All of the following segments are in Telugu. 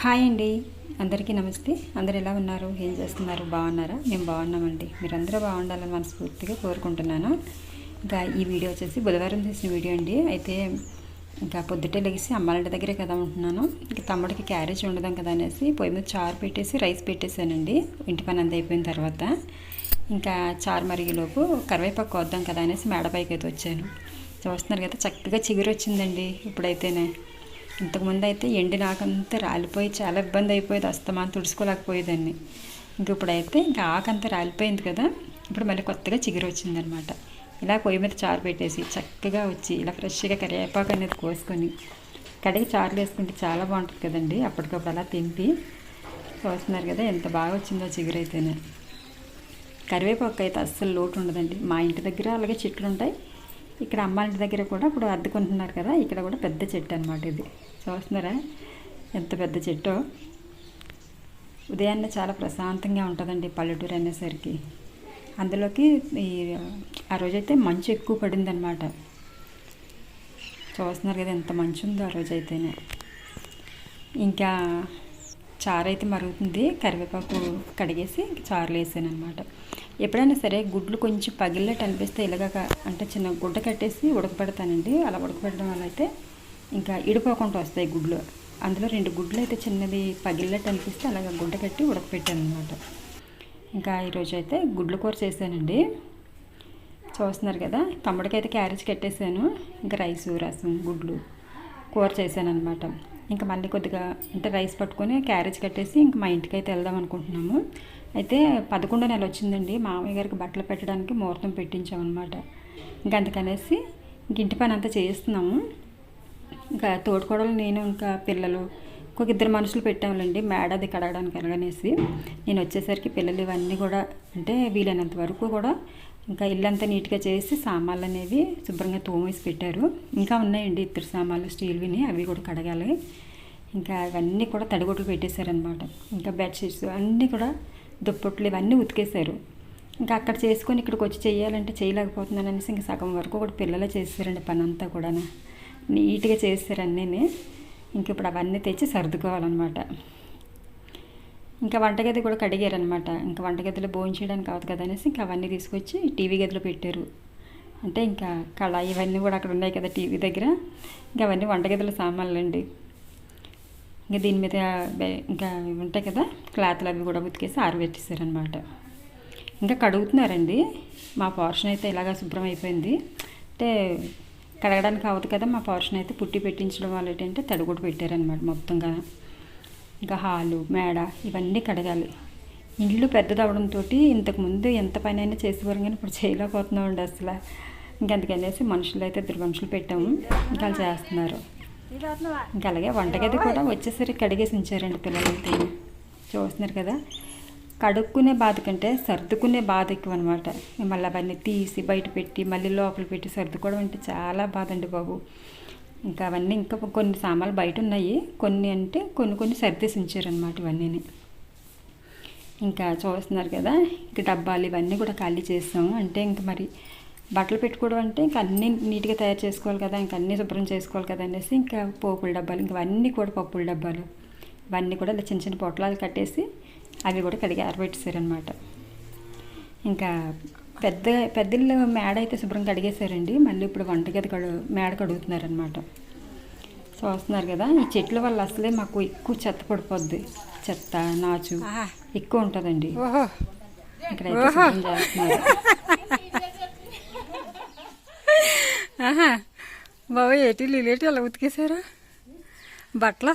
హాయ్ అండి. అందరికీ నమస్తే. అందరు ఎలా ఉన్నారు? ఏం చేస్తున్నారు? బాగున్నారా? మేము బాగున్నామండి. మీరందరూ బాగుండాలని మనస్ఫూర్తిగా కోరుకుంటున్నాను. ఇంకా ఈ వీడియో వచ్చేసి బుధవారం తీసిన వీడియో అండి. అయితే ఇంకా పొద్దుటే లెగిసి అమ్మాలంటి దగ్గరే కదా ఉంటున్నాను. ఇంకా తమ్ముడికి క్యారేజ్ ఉండదాం కదా అనేసి పొయ్యి మీద చారు పెట్టేసి రైస్ పెట్టేశానండి. ఇంటి పని అంత అయిపోయిన తర్వాత. ఇంకా చారు మరిగేలోపు కరివేపాకు వద్దాం కదా అనేసి మేడపైకి అయితే వచ్చాను. చూస్తున్నారు కదా చక్కగా చిగురు వచ్చిందండి ఇప్పుడైతేనే. ఇంతకుముందు అయితే ఎండి నాకంతా రాలిపోయి చాలా ఇబ్బంది అయిపోయేది. అస్తమాన్ తుడుచుకోలేకపోయేదాన్ని. ఇంక ఇప్పుడైతే ఇంకా ఆకంతా రాలిపోయింది కదా. ఇప్పుడు మళ్ళీ కొత్తగా చిగురు వచ్చిందనమాట. ఇలా పొయ్యి మీద చారు పెట్టేసి చక్కగా వచ్చి ఇలా ఫ్రెష్గా కరివేపాకు అనేది కోసుకొని కడిగి చారులు వేసుకుంటే చాలా బాగుంటుంది కదండి. అప్పటికప్పుడు అలా తింపి చూస్తున్నారు కదా ఎంత బాగా వచ్చిందో చిగురు అయితేనే. కరివేపాకు అయితే అస్సలు లోటు ఉండదండి. మా ఇంటి దగ్గర అలాగే చెట్లు ఉంటాయి. ఇక్కడ అమ్మాయింటి ఇంటి దగ్గర కూడా ఇప్పుడు అద్దుకుంటున్నారు కదా ఇక్కడ కూడా పెద్ద చెట్టు అనమాట ఇది. చూస్తున్నారా? ఎంత పెద్ద చెట్టు. ఉదయాన్నే చాలా ప్రశాంతంగా ఉంటుందండి పల్లెటూరు అనేసరికి. అందులోకి ఈ ఆ రోజైతే మంచు ఎక్కువ పడిందనమాట చూస్తున్నారు కదా ఎంత మంచు ఉందో ఆ రోజైతేనే. ఇంకా చారైతే మరుగుతుంది. కరివేపాకు కడిగేసి చారులు వేసాను అనమాట ఎప్పుడైనా సరే గుడ్లు కొంచెం పగిలినట్టు అనిపిస్తే ఇలాగ అంటే చిన్న గుడ్డ కట్టేసి ఉడకపెడతానండి అలా ఉడకపెట్టడం వల్ల అయితే ఇంకా ఇడిపోకుండా వస్తాయి గుడ్లు. అందులో రెండు గుడ్లు అయితే చిన్నది పగిలినట్టు అనిపిస్తే అలాగ గుడ్డ కట్టి ఉడకపెట్టాను అనమాట ఇంకా ఈరోజు అయితే గుడ్లు కూర చేశానండి. చూస్తున్నారు కదా తమ్ముడికైతే క్యారేజ్ కట్టేసాను ఇంకా రైస్ రసం గుడ్లు కూర చేశాను అనమాట ఇంకా మళ్ళీ కొద్దిగా అంటే రైస్ పట్టుకొని క్యారేజ్ కట్టేసి ఇంకా మా ఇంటికి అయితే వెళ్దాం అనుకుంటున్నాము. అయితే పదకొండో నెల వచ్చిందండి. మామయ్య గారికి బట్టలు పెట్టడానికి ముహూర్తం పెట్టించామన్నమాట. ఇంకా అందుకనేసి ఇంక ఇంటి పని అంతా చేస్తున్నాము ఇంకా తోడుకోడలు నేను ఇంకా పిల్లలు. ఇంకొక ఇద్దరు మనుషులు పెట్టాములండి మేడ అది కడగడానికి అలాగనేసి నేను వచ్చేసరికి పిల్లలు ఇవన్నీ కూడా అంటే వీలైనంత వరకు కూడా ఇంకా ఇల్లంతా నీట్గా చేసి సామాన్లు అనేవి శుభ్రంగా తోమేసి పెట్టారు. ఇంకా ఉన్నాయండి ఇద్దరు సామాన్లు స్టీల్విని అవి కూడా కడగాలి. ఇంకా అవన్నీ కూడా తడిగొట్లు పెట్టేశారనమాట. ఇంకా బెడ్షీట్స్ అన్నీ కూడా దుప్పట్లు ఇవన్నీ ఉతికేశారు. ఇంకా అక్కడ చేసుకొని ఇక్కడికి వచ్చి చేయాలంటే చేయలేకపోతున్నాను అనేసి ఇంకా సగం వరకు కూడా పిల్లలే చేస్తారండి పని అంతా కూడా నీట్గా చేస్తారు అన్నీ ఇంక ఇప్పుడు అవన్నీ తెచ్చి సర్దుకోవాలన్నమాట. ఇంకా వంటగది కూడా కడిగారనమాట ఇంకా వంటగదిలో భోజనం చేయడానికి కావదు కదా అనేసి ఇంకా అవన్నీ తీసుకొచ్చి టీవీ గదిలో పెట్టారు. అంటే ఇంకా కళాయి ఇవన్నీ కూడా అక్కడ ఉన్నాయి కదా టీవీ దగ్గర. ఇంకా అవన్నీ వంటగదిలో సామాన్లు అండి ఇంకా దీని మీద ఇంకా ఉంటాయి కదా క్లాత్లు అవి కూడా ఉతికేసి ఆరబెట్టేశారనమాట ఇంకా కడుగుతున్నారండి. మా పోర్షన్ అయితే ఇలాగ శుభ్రం అయిపోయింది. అంటే కడగడానికి అవ్వదు కదా మా పోర్షన్ అయితే పుట్టి పెట్టించడం వల్ల ఏంటంటే తడిగుడు పెట్టారనమాట మొత్తంగా. ఇంకా హాలు మేడ ఇవన్నీ కడగాలి. ఇల్లు పెద్దదవడంతో ఇంతకుముందు ఎంత పని అయినా చేసేవారు కానీ ఇప్పుడు చేయలేకపోతున్నామండి అసలు. ఇంకా అందుకనేసి మనుషులు అయితే ఇద్దరు మనుషులు పెట్టాము. ఇంకా చేస్తున్నారు. ఇంకా అలాగే వంటగది కూడా వచ్చేసరికి కడిగేసి ఉంచారండి పిల్లలైతే. చూస్తున్నారు కదా. కడుక్కునే బాధ కంటే సర్దుకునే బాధ ఎక్కువ అనమాట మళ్ళీ అవన్నీ తీసి బయట పెట్టి మళ్ళీ లోపల పెట్టి సర్దుకోవడం అంటే చాలా బాధ అండి బాబు. ఇంకా అవన్నీ ఇంకా కొన్ని సామాన్లు బయట ఉన్నాయి కొన్ని అంటే కొన్ని కొన్ని సర్దేసి ఉంచారనమాట ఇవన్నీ ఇంకా చూస్తున్నారు కదా ఇంకా డబ్బాలు ఇవన్నీ కూడా ఖాళీ చేస్తాము అంటే ఇంకా మరి బట్టలు పెట్టుకోవడం అంటే ఇంకా అన్నీ నీట్గా తయారు చేసుకోవాలి కదా ఇంకా అన్నీ శుభ్రం చేసుకోవాలి కదా అనేసి ఇంకా పోపుల డబ్బాలు ఇంకా అన్నీ కూడా పప్పుల డబ్బాలు. ఇవన్నీ కూడా ఇలా చిన్న చిన్న పొట్లాలు కట్టేసి అవి కూడా కడిగి ఆరబెట్టేశారనమాట ఇంకా పెద్ద పెద్దలు మేడ అయితే శుభ్రం కడిగేశారండి. మళ్ళీ ఇప్పుడు వంటగది కడు మేడ కడుగుతున్నారనమాట చూస్తున్నారు కదా ఈ చెట్ల వల్ల అసలే మాకు ఎక్కువ చెత్త పడిపోద్ది. చెత్త నాచు ఎక్కువ ఉంటుందండి. ఇక్కడైతే చేస్తున్నారు. బాబు ఏటి లీలేటి ఎలా ఉతికేశారు? బట్టలు?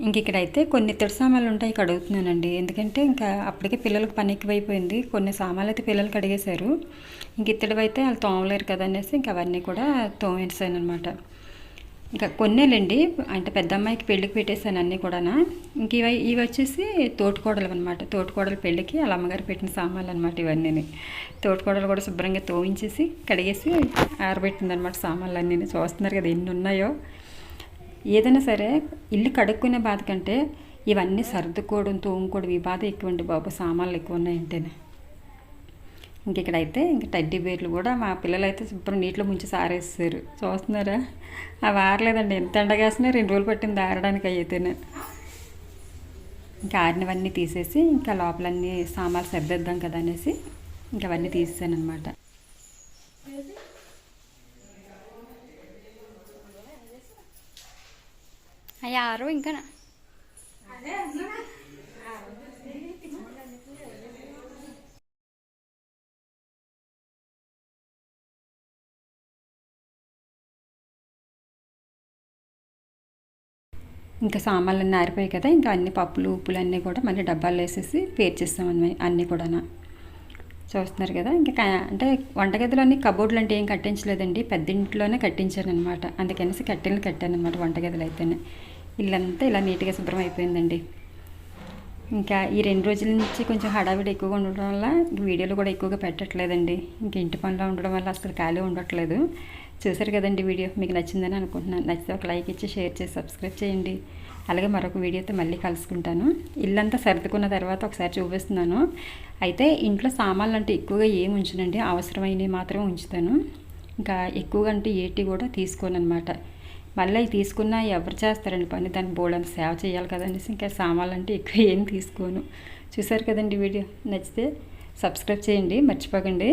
ఇంక ఇక్కడైతే కొన్ని ఇత్తడి సామాన్లు ఉంటాయి కడుగుతున్నానండి ఎందుకంటే ఇంకా అప్పటికే పిల్లలకు పని ఎక్కువైపోయింది. కొన్ని సామాన్లు అయితే పిల్లలు కడిగేశారు. ఇంక ఇత్తడివి అయితే వాళ్ళు తోమలేరు కదా అనేసి ఇంక అవన్నీ కూడా తోమేసాను అనమాట ఇంకా కొన్నేలండి. అంటే పెద్ద అమ్మాయికి పెళ్ళికి పెట్టేశాను అన్నీ కూడా ఇంక ఇవి ఇవి వచ్చేసి తోటికోడలు అనమాట తోటికోడలు పెళ్ళికి వాళ్ళ అమ్మగారు పెట్టిన సామాన్లు అనమాట ఇవన్నీ తోటికోడలు కూడా శుభ్రంగా తోవించేసి కడిగేసి ఆరబెట్టింది అనమాట సామాన్లు అన్నీ చూస్తున్నారు కదా ఎన్ని ఉన్నాయో. ఏదైనా సరే ఇల్లు కడుక్కునే బాధ కంటే ఇవన్నీ సర్దుకోవడం తోముకోవడం ఈ బాధ ఎక్కువ అండి బాబు. సామాన్లు ఎక్కువ ఉన్నాయంటేనే. ఇంక ఇక్కడైతే ఇంకా టడ్డీ బేర్లు కూడా మా పిల్లలు అయితే శుభ్రం నీటిలో ముంచి సారేస్తారు చూస్తున్నారా? అవి ఆరలేదండి ఎంత ఎండగాసినా రెండు రోజులు పట్టింది ఆరడానికి అయితేనే ఇంకా ఆరినవన్నీ తీసేసి ఇంకా లోపలన్నీ సామాన్లు సర్దేద్దాం కదా అనేసి ఇంకా అవన్నీ తీసేసాను అనమాట అయ్యా ఆరు ఇంకా ఇంకా సామాన్లన్నీ ఆరిపోయాయి కదా ఇంకా అన్ని పప్పులు ఉప్పులు అన్నీ కూడా మళ్ళీ డబ్బాలు వేసేసి పేర్చేస్తాం అన్నీ కూడా చూస్తున్నారు కదా ఇంకా అంటే వంటగదిలో అన్ని కబోర్డులు అంటే ఏం కట్టించలేదండి పెద్ద ఇంట్లోనే కట్టించాను అనమాట అందుకనేసి కట్టెలు కట్టాను అనమాట వంటగదిలో అయితేనే. ఇల్లంతా ఇలా నీట్గా శుభ్రం అయిపోయిందండి. ఇంకా ఈ రెండు రోజుల నుంచి కొంచెం హడావిడి ఎక్కువగా ఉండడం వల్ల వీడియోలు కూడా ఎక్కువగా పెట్టట్లేదండి. ఇంక ఇంటి పనిలో ఉండడం వల్ల అసలు ఖాళీ ఉండట్లేదు. చూసారు కదండి వీడియో? మీకు నచ్చిందని అనుకుంటున్నాను. నచ్చితే ఒక లైక్ ఇచ్చి షేర్ చేసి సబ్స్క్రైబ్ చేయండి. అలాగే మరొక వీడియోతో మళ్ళీ కలుసుకుంటాను. ఇల్లంతా సర్దుకున్న తర్వాత ఒకసారి చూపిస్తున్నాను. అయితే ఇంట్లో సామాన్లు అంటే ఎక్కువగా ఏమి ఉంచనండి. అవసరమైనవి మాత్రమే ఉంచుతాను. ఇంకా ఎక్కువగా అంటే ఏటి కూడా తీసుకోను అనమాట మళ్ళీ అవి తీసుకున్నా ఎవరు చేస్తారండి పని? దాన్ని బోర్డని సేవ చేయాలి కదనేసి ఇంకా సామాన్లు అంటే ఎక్కువ ఏం తీసుకోను. చూసారు కదండి వీడియో? నచ్చితే సబ్స్క్రైబ్ చేయండి. మర్చిపోకండి.